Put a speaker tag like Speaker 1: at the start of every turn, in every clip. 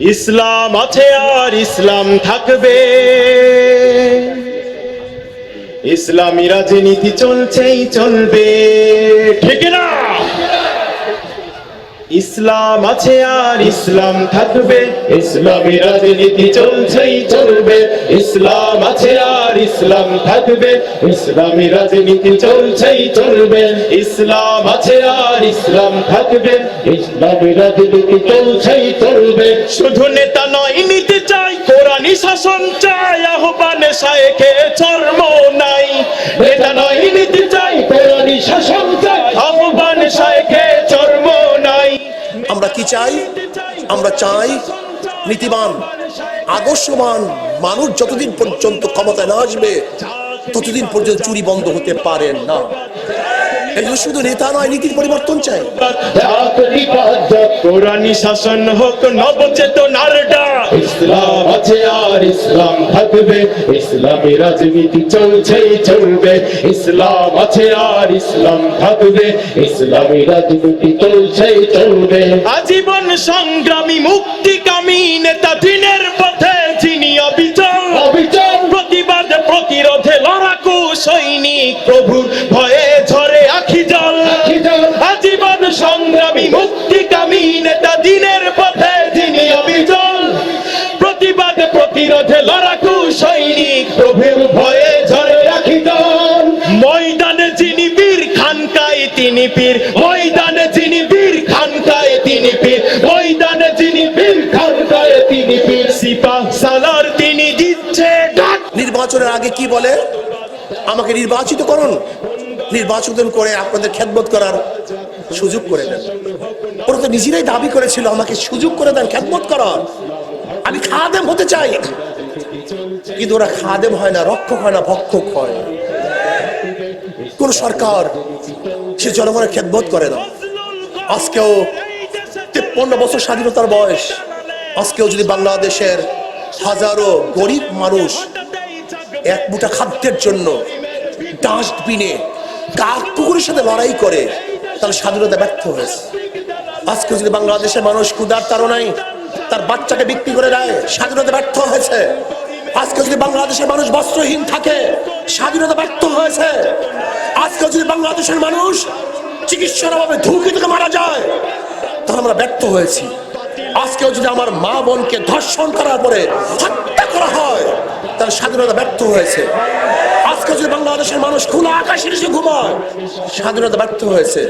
Speaker 1: ইসলাম আছে আর ইসলাম থাকবে। ইসলামী রাজনীতি চলছেই চলবে। ঠিক না? ইসলাম আছে আর ইসলাম থাকবে। ইসলামী রাজনীতি চলছেই চলবে। ইসলাম আছে আর ইসলাম থাকবে। ইসলামী রাজনীতি চলছেই চলবে। ইসলাম আছে আর ইসলাম থাকবে। ইসলামী রাজনীতি চলছেই চলবে। শুধু নেতা নয় নীতি চাই কোরআনই শাসন চাই আহ্বানে শায়েখে চর্ম নাই। নেতা নয় নীতি চাই কোরআনই শাসন চাই আহ্বানে শায়েখে চর্ম নাই।
Speaker 2: আমরা কি চাই? আমরা চাই নীতিবান। আদর্শবান মানুষ যতদিন পর্যন্ত ক্ষমতায় না আসবে ততদিন পর্যন্ত চুরি বন্ধ হতে পারে না। এই শুধু নেতা নয় নীতির পরিবর্তন চাই।
Speaker 1: কোরআনী শাসন হোক নবচেতনার ইসলাম আছে আর ইসলাম থাকবে ইসলামী রাজনীতি চলছেই চলবে। ইসলাম আছে আর ইসলাম থাকবে ইসলামী রাজনীতি চলছেই চলবে। আজীবন সংগ্রামী মুক্তিকামী নেতা দিনের পথে যিনি অবিচল। অবিচল। প্রতিবাদ প্রতিরোধে লড়াকু সৈনিক প্রভুর ভয়ে ঝরে আখি জল। আজীবন সংগ্রামী মুক্তিকামী নেতা দিনের পথে যিনি অবিচল। প্রতিবাদ প্রতিরোধে লড়াকু সৈনিক প্রভুর ভয়ে ঝরে রাখি দল ময়দানে যিনি বীর খানকায় তিনি পীর ময়দানে যিনি বীর তিনি পীর ময়দানে যিনি বীর খানকায় তিনি পীর সিপাহ সালার তিনি দিচ্ছে ডাক।
Speaker 2: নির্বাচনের আগে কি বলে? আমাকে নির্বাচিত করুন। নির্বাচন করে আপনাদের খেদমত করার সুযোগ করে দেন। ওরা তো নিজেরাই দাবি করেছিল, আমাকে সুযোগ করে দেন খেদমত করার। আমি খাদেম হতে চাই। কিন্তু ওরা খাদেম হয় না, রক্ষক হয় না, ভক্ষক হয়। কোন সরকার সে জনগণের খেদমত করে না। আজকেও তেপ্পন্ন বছর স্বাধীনতার বয়স। আজকেও যদি বাংলাদেশের হাজারো গরিব মানুষ এক মুঠা খাদ্যের জন্য ডাস্টবিনে কাক পুকুরের সাথে লড়াই করে, তাহলে স্বাধীনতা ব্যর্থ হয়েছে। আজকে যদি বাংলাদেশের মানুষ ক্ষুদার তাড়নায় তার বাচ্চাকে বিক্রি করে দেয়, স্বাধীনতা ব্যর্থ হয়েছে। আজকে যদি বাংলাদেশের মানুষ বস্ত্রহীন থাকে, স্বাধীনতা ব্যর্থ হয়েছে। আজকে যদি বাংলাদেশের মানুষ চিকিৎসার অভাবে ধুকি থেকে মারা যায় তাহলে আমরা ব্যর্থ হয়েছি। আজকেও যদি আমার মা বোনকে ধর্ষণ করার পরে হত্যা করা হয়, তাহলে স্বাধীনতা ব্যর্থ হয়েছে। আজকে যদি বাংলাদেশের মানুষ খোলা আকাশের নিচে ঘুমায়, স্বাধীনতা ব্যর্থ হয়েছে।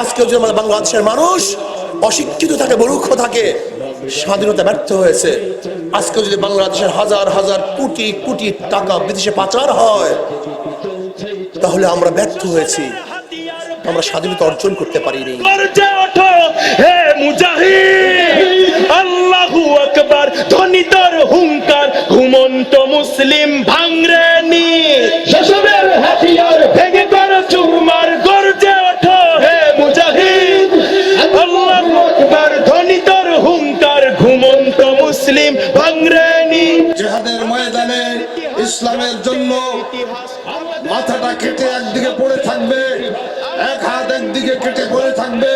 Speaker 2: আজকে যদি আমাদের বাংলাদেশের মানুষ অশিক্ষিত থাকে, মূর্খ থাকে, স্বাধীনতা ব্যর্থ হয়েছে। আজকে যদি বাংলাদেশের হাজার হাজার কোটি কোটি টাকা বিদেশে পাচার হয়, তাহলে আমরা ব্যর্থ হয়েছি। আমরা স্বাধীনতা অর্জন করতে পারিনি।
Speaker 1: মুজাহিদ। আল্লাহু আকবার ধ্বনি তোর হুঙ্কার ঘুমন্ত মুসলিম ভাঙরে নি। হাতিয়ার ভেঙে কর চুরমার গর্জে ওঠো হে মুজাহিদ। আল্লাহু আকবার ধ্বনি তোর হুঙ্কার ঘুমন্ত মুসলিম ভাঙরে নি।
Speaker 3: ময়দানে ইসলামের জন্য মাথাটা কেটে একদিকে পড়ে থাকবে এক হাত একদিকে কেটে পড়ে থাকবে।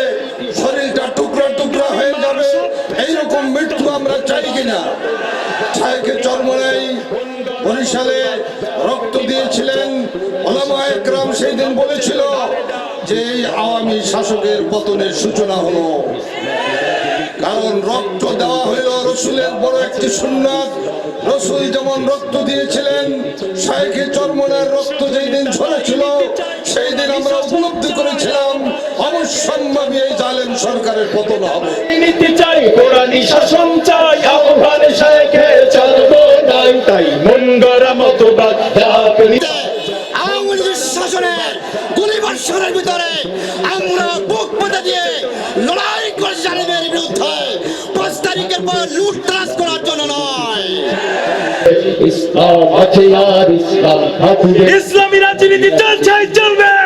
Speaker 3: ছায়কে চর্মনাই বরিশালে রক্ত দিয়েছিলেন। ওলামা একরাম সেই দিন বলেছিল যে এই আওয়ামী শাসকের পতনের সূচনা হলো। কারণ রক্ত দেওয়া হইল রসুলের বড় একটি সুন্নাত। রসুল যেমন রক্ত দিয়েছিলেন শাইখে চর্মনের রক্ত যেই দিন ঝরেছিল, সেই দিন আমরা উপলব্ধি করেছিলাম, অবশ্যম্ভাবী এই জালেম সরকারের পতন হবে।
Speaker 1: নীতি চাই শাসন চাই আহ্বান
Speaker 4: গুলিবর্ষণের ভিতরে আমরা বুক পেতে দিয়ে লড়াই করে জালিমের বিরুদ্ধে পাঁচ তারিখের পর লুট ত্রাস করার জন্য নয়।
Speaker 1: ইসলামী রাজনীতি চলছে চলবে।